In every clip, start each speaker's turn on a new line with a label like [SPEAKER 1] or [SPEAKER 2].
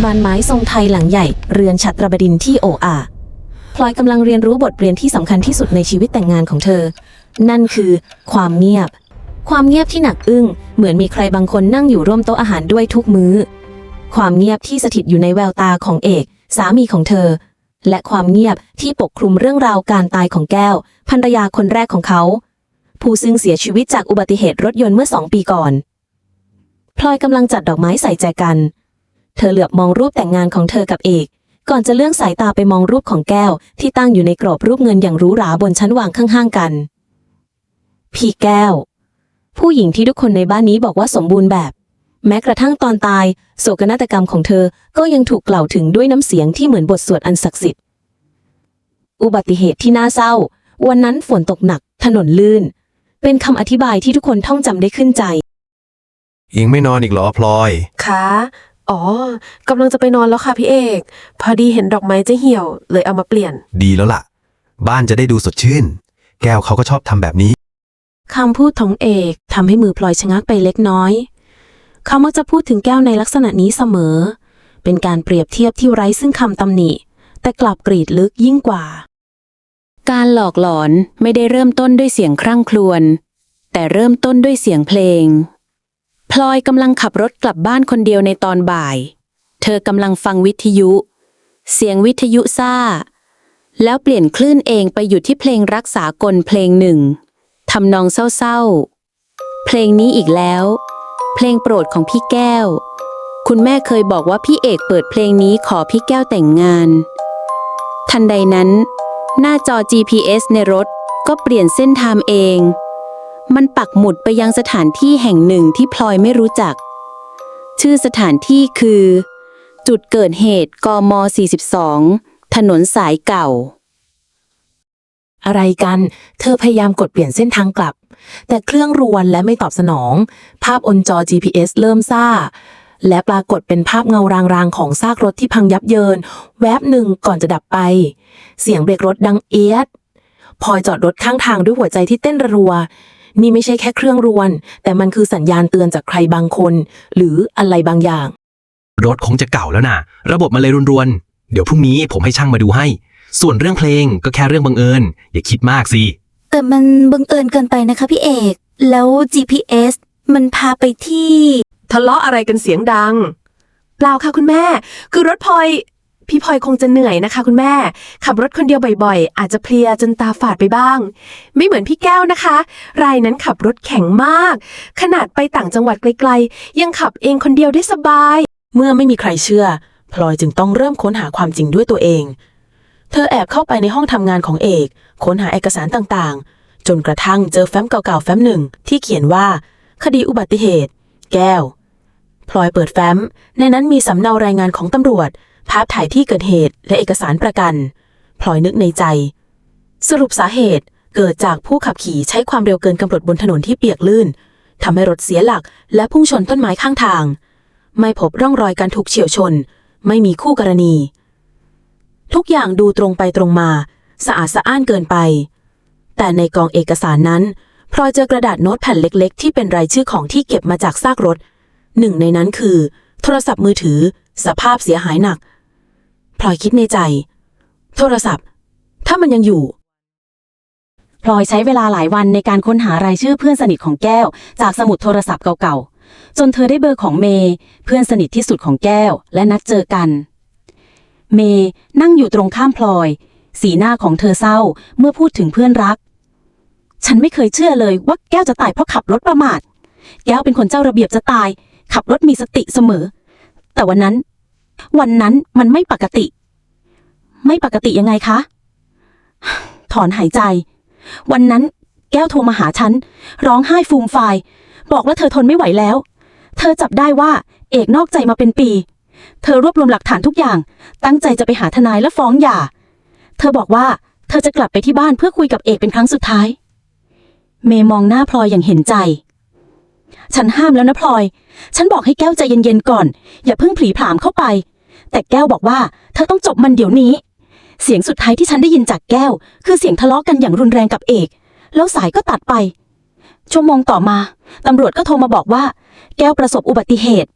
[SPEAKER 1] บ้านไม้ทรงไทยหลังใหญ่ เรือนฉัตรบดินที่โออาพลอยกำลังเรียนรู้บทเรียนที่สำคัญที่สุดในชีวิตแต่งงานของเธอ นั่นคือ ความเงียบ ความเงียบที่หนักอึ้ง เหมือนมีใครบางคนนั่งอยู่ร่วมโต๊ะอาหารด้วยทุกมื้อ ความเงียบที่สถิตอยู่ในแววตาของเอก สามีของเธอ และความเงียบที่ปกคลุมเรื่องราวการตายของแก้วภรรยาคนแรกของเขา ผู้ซึ่งเสียชีวิตจากอุบัติเหตุรถยนต์เมื่อสองปีก่อนพลอยกำลังจัดดอกไม้ใส่แจกัน เธอเหลือบมองรูปแต่งงานของเธอกับเอก ก่อนจะเลื่อนสายตาไปมองรูปของแก้ว ที่ตั้งอยู่ในกรอบรูปเงินอย่างหรูหราบนชั้นวางข้างๆกัน พี่แก้ว ผู้หญิงที่ทุกคนในบ้านนี้บอกว่าสมบูรณ์แบบ แม้กระทั่งตอนตาย โศกนาฏกรรมของเธอก็ยังถูกกล่าวถึงด้วยน้ำเสียงที่เหมือนบทสวดอันศักดิ์สิทธิ์อุบัติเหตุที่น่าเศร้า วันนั้นฝนตกหนัก ถนนลื่น เป็นคำอธิบายที่ทุกคนท่องจำได้ขึ้นใจ
[SPEAKER 2] อิงไม่นอนอีกเหรอพลอย
[SPEAKER 3] คะ อ๋อกำลังจะไปนอนแล้วค่ะพี่เอก พอดีเห็นดอกไม้จะเหี่ยว เลยเอามาเปลี่ยน
[SPEAKER 2] ดีแล้วล่ะ บ้านจะได้ดูสดชื่น แก้วเขาก็ชอบทำแบบนี้
[SPEAKER 1] คำพูดของเอกทำให้มือพลอยชะงักไปเล็กน้อย เขามักจะพูดถึงแก้วในลักษณะนี้เสมอ เป็นการเปรียบเทียบที่ไร้ซึ่งคำตำหนิ แต่กลับกรีดลึกยิ่งกว่า
[SPEAKER 4] การหลอกหลอนไม่ได้เริ่มต้นด้วยเสียงครั่งครวญแต่เริ่มต้นด้วยเสียงเพลง พลอยกำลังขับรถกลับบ้านคนเดียวในตอนบ่าย เธอกำลังฟังวิทยุ เสียงวิทยุซ่า แล้วเปลี่ยนคลื่นเองไปอยู่ที่เพลงรักษากลเพลงหนึ่งทำนองเศร้าๆ เพลงนี้อีกแล้ว เพลงโปรดของพี่แก้ว คุณแม่เคยบอกว่าพี่เอกเปิดเพลงนี้ขอพี่แก้วแต่งงาน ทันใดนั้น หน้าจอ GPS ในรถก็เปลี่ยนเส้นทางเอง มันปักหมุดไปยังสถานที่แห่งหนึ่งที่พลอยไม่รู้จัก ชื่อสถานที่คือ จุดเกิดเหตุกม 42 ถนนสายเก่า
[SPEAKER 1] อะไรกัน เธอพยายามกดเปลี่ยนเส้นทางกลับ แต่เครื่องรวนและไม่ตอบสนอง ภาพอนจอ GPS เริ่มซ่า และปรากฏเป็นภาพเงารางๆ ของซากรถที่พังยับเยิน แวบหนึ่งก่อนจะดับไป เสียงเบรกรถดังเอียดพลอยจอดรถข้างทางด้วยหัวใจที่เต้นรัว นี่ไม่ใช่แค่เครื่องรวน แต่มันคือสัญญาณเตือนจากใครบางคน หรืออะไรบางอย่าง
[SPEAKER 5] รถคงจะเก่าแล้วนะระบบมันเลยรวนๆ เดี๋ยวพรุ่งนี้ผมให้ช่างมาดูให้ ส่วนเรื่องเพลงก็แค่เรื่องบังเอิญ อย่าคิดมากสิ
[SPEAKER 6] แต่มันบังเอิญเกินไปนะคะพี่เอก แล้ว GPS มันพาไปที่
[SPEAKER 3] ทะเลาะอะไรกันเสียงดัง เปล่าค่ะคุณแม่ คือรถพลอย พี่พลอยคงจะเหนื่อยนะคะ คุณแม่ ขับรถคนเดียวบ่อยๆ อาจจะเพลียจนตาฝาดไปบ้าง ไม่เหมือนพี่แก้วนะคะ รายนั้นขับรถแข็งมาก ขนาดไปต่างจังหวัดไกลๆ ยังขับเองคนเดียวได้สบาย
[SPEAKER 1] เมื่อไม่มีใครเชื่อ พลอยจึงต้องเริ่มค้นหาความจริงด้วยตัวเอง เธอแอบเข้าไปในห้องทำงานของเอก ค้นหาเอกสารต่างๆ จนกระทั่งเจอแฟ้มเก่าๆแฟ้มหนึ่งที่เขียนว่า คดีอุบัติเหตุ แก้วพลอยเปิดแฟ้ม ในนั้นมีสำเนารายงานของตำรวจ ภาพถ่ายที่เกิดเหตุและเอกสารประกัน พลอยนึกในใจ สรุปสาเหตุเกิดจากผู้ขับขี่ใช้ความเร็วเกินกำหนดบนถนนที่เปียกลื่นทำให้รถเสียหลักและพุ่งชนต้นไม้ข้างทาง ไม่พบร่องรอยการถูกเฉียวชน ไม่มีคู่กรณี ทุกอย่างดูตรงไปตรงมา สะอาดสะอ้านเกินไป แต่ในกองเอกสารนั้นพลอยเจอกระดาษโน้ตแผ่นเล็ก ๆ ที่เป็นรายชื่อของที่เก็บมาจากซากรถ หนึ่งในนั้นคือ โทรศัพท์มือถือ สภาพเสียหายหนัก พลอยคิดในใจ โทรศัพท์ ถ้ามันยังอยู่พลอยใช้เวลาหลายวันในการค้นหารายชื่อเพื่อนสนิทของแก้ว จากสมุดโทรศัพท์เก่าๆ จนเธอได้เบอร์ของเมย์เพื่อนสนิทที่สุดของแก้ว และนัดเจอกัน เมย์นั่งอยู่ตรงข้ามพลอย สีหน้าของเธอเศร้าเมื่อพูดถึงเพื่อนรัก ฉันไม่เคยเชื่อเลยว่าแก้วจะตายเพราะขับรถประมาท แก้วเป็นคนเจ้าระเบียบจะตาย ขับรถมีสติเสมอ แต่วันนั้น วันนั้นมันไม่ปกติ ไม่ปกติยังไงคะ ถอนหายใจ วันนั้นแก้วโทรมาหาฉัน ร้องไห้ฟูมฟาย บอกว่าเธอทนไม่ไหวแล้ว เธอจับได้ว่า เอกนอกใจมาเป็นปี เธอรวบรวมหลักฐานทุกอย่าง ตั้งใจจะไปหาทนายและฟ้องหย่า เธอบอกว่าเธอจะกลับไปที่บ้านเพื่อคุยกับเอกเป็นครั้งสุดท้าย เมย์มองหน้าพลอยอย่างเห็นใจฉันห้ามแล้วนะพลอย ฉันบอกให้แก้วใจเย็นๆก่อน อย่าเพิ่งผลีผลามเข้าไป แต่แก้วบอกว่า เธอต้องจบมันเดี๋ยวนี้ เสียงสุดท้ายที่ฉันได้ยินจากแก้ว คือเสียงทะเลาะกันอย่างรุนแรงกับเอก แล้วสายก็ตัดไป ชั่วโมงต่อมาตำรวจก็โทรมาบอกว่า แก้วประสบอุบัติเหตุ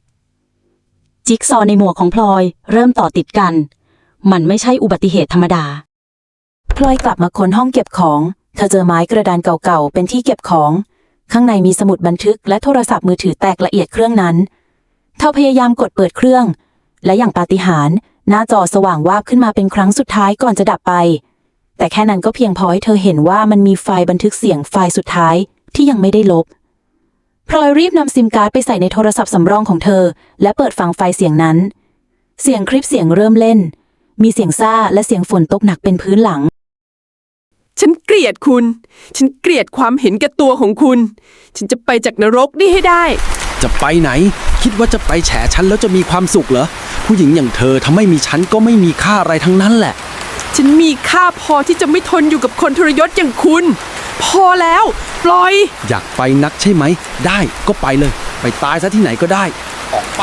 [SPEAKER 7] จิ๊กซอว์ในหมวกของพลอย เริ่มต่อติดกัน มันไม่ใช่อุบัติเหตุธรรมดา
[SPEAKER 8] พลอยกลับมาค้นห้องเก็บของ เธอเจอไม้กระดานเก่าๆเป็นที่เก็บของ ข้างในมีสมุดบันทึกและโทรศัพท์มือถือแตกละเอียดเครื่องนั้น เธอพยายามกดเปิดเครื่อง และอย่างปาฏิหาริย์หน้าจอสว่างวาบขึ้นมาเป็นครั้งสุดท้ายก่อนจะดับไป แต่แค่นั้นก็เพียงพอให้เธอเห็นว่ามันมีไฟล์บันทึกเสียงไฟล์สุดท้ายที่ยังไม่ได้ลบพลอยรีบนำซิมการ์ดไปใส่ในโทรศัพท์สำรองของเธอ และเปิดฟังไฟล์เสียงนั้น เสียงคลิปเสียงเริ่มเล่น มีเสียงซ่าและเสียงฝนตกหนักเป็นพื้นหลัง
[SPEAKER 3] ฉันเกลียดคุณ ฉันเกลียดความเห็นแก่ตัวของคุณ ฉันจะไปจากนรกนี่ให้ได้
[SPEAKER 9] จะไปไหน คิดว่าจะไปแฉฉันแล้วจะมีความสุขเหรอ ผู้หญิงอย่างเธอถ้าไม่มีฉันก็ไม่มีค่าอะไรทั้งนั้นแหละ
[SPEAKER 3] ฉันมีค่าพอที่จะไม่ทนอยู่กับคนทรยศอย่างคุณ พอแล้ว ปล่อย
[SPEAKER 9] อยากไปนักใช่ไหม ได้ก็ไปเลย ไปตายซะที่ไหนก็ได้ ออกไป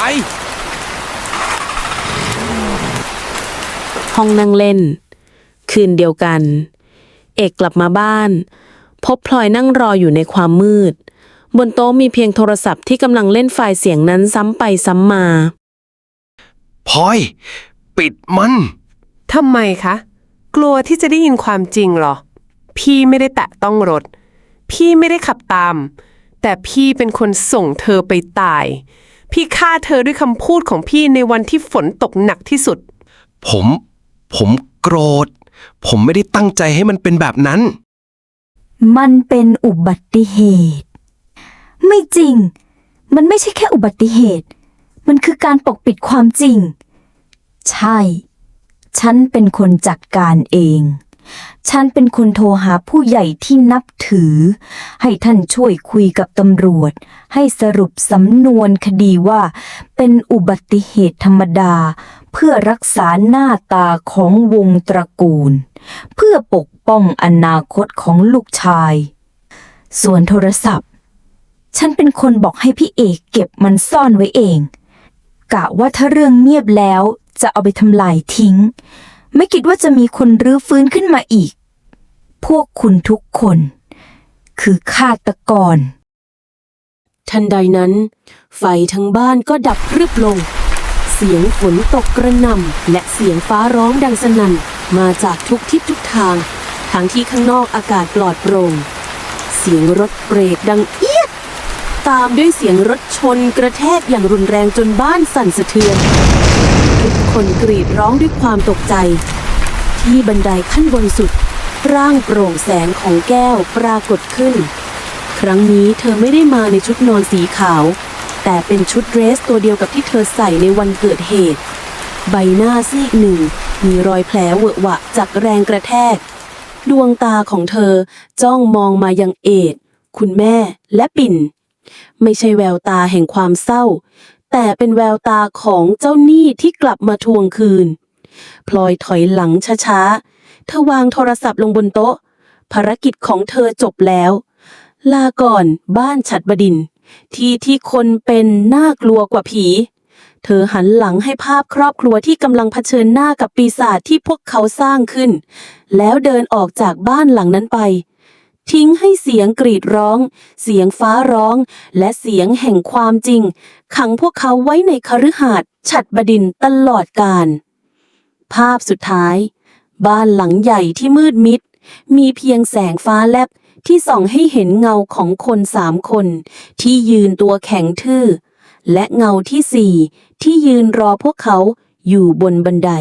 [SPEAKER 1] ห้องนั่งเล่น คืนเดียวกัน เอกกลับมาบ้าน พบพลอยนั่งรออยู่ในความมืด บนโต๊ะมีเพียงโทรศัพท์ที่กำลังเล่นไฟล์เสียงนั้นซ้ำไปซ้ำมา
[SPEAKER 10] พลอย ปิดมัน
[SPEAKER 3] ทำไมคะ กลัวที่จะได้ยินความจริงเหรอ พี่ไม่ได้แตะต้องรถ พี่ไม่ได้ขับตาม แต่พี่เป็นคนส่งเธอไปตาย พี่ฆ่าเธอด้วยคำพูดของพี่ในวันที่ฝนตกหนักที่สุด
[SPEAKER 10] ผม ผมโกรธ ผมไม่ได้ตั้งใจให้มันเป็นแบบนั้น
[SPEAKER 6] มันเป็นอุบัติเหตุ ไม่จริง มันไม่ใช่แค่อุบัติเหตุ มันคือการปกปิดความจริง ใช่ ฉันเป็นคนจัดการเอง ฉันเป็นคนโทรหาผู้ใหญ่ที่นับถือ ให้ท่านช่วยคุยกับตำรวจ ให้สรุปสำนวนคดีว่า เป็นอุบัติเหตุธรรมดา เพื่อรักษาหน้าตาของวงตระกูล เพื่อปกป้องอนาคตของลูกชาย ส่วนโทรศัพท์ ฉันเป็นคนบอกให้พี่เอกเก็บมันซ่อนไว้เอง กะว่าถ้าเรื่องเงียบแล้วจะเอาไปทำลายทิ้ง ไม่คิดว่าจะมีคนรื้อฟื้นขึ้นมาอีก พวกคุณทุกคน คือฆาตกร
[SPEAKER 1] ทันใดนั้น ไฟทั้งบ้านก็ดับพรึบลง เสียงฝนตกกระหน่ำและเสียงฟ้าร้องดังสนั่นมาจากทุกทิศทุกทาง ทั้งที่ข้างนอกอากาศปลอดโปร่ง เสียงรถเบรกดังอี ตามด้วยเสียงรถชนกระแทกอย่างรุนแรงจนบ้านสั่นสะเทือน ทุกคนกรีดร้องด้วยความตกใจ ที่บันไดขั้นบนสุด ร่างโปร่งแสงของแก้วปรากฏขึ้น ครั้งนี้เธอไม่ได้มาในชุดนอนสีขาว แต่เป็นชุดเดรสตัวเดียวกับที่เธอใส่ในวันเกิดเหตุ ใบหน้าซีกหนึ่ง มีรอยแผลเวอะหวะจากแรงกระแทก ดวงตาของเธอจ้องมองมายังเอดคุณแม่และปิ่น ไม่ใช่แววตาแห่งความเศร้า แต่เป็นแววตาของเจ้าหนี้ที่กลับมาทวงคืน พลอยถอยหลังช้าๆเธอวางโทรศัพท์ลงบนโต๊ะ ภารกิจของเธอจบแล้ว ลาก่อนบ้านฉัดบดิน ที่ที่คนเป็นน่ากลัวกว่าผี เธอหันหลังให้ภาพครอบครัวที่กำลังเผชิญหน้ากับปีศาจที่พวกเขาสร้างขึ้น แล้วเดินออกจากบ้านหลังนั้นไป ทิ้งให้เสียงกรีดร้อง เสียงฟ้าร้อง และเสียงแห่งความจริง ขังพวกเขาไว้ในคฤหาสน์ฉัดบดินตลอดกาลภาพสุดท้าย บ้านหลังใหญ่ที่มืดมิด มีเพียงแสงฟ้าแลบที่ส่องให้เห็นเงาของคนสามคน ที่ยืนตัวแข็งทื่อ และเงาที่สี่ที่ยืนรอพวกเขาอยู่บนบันได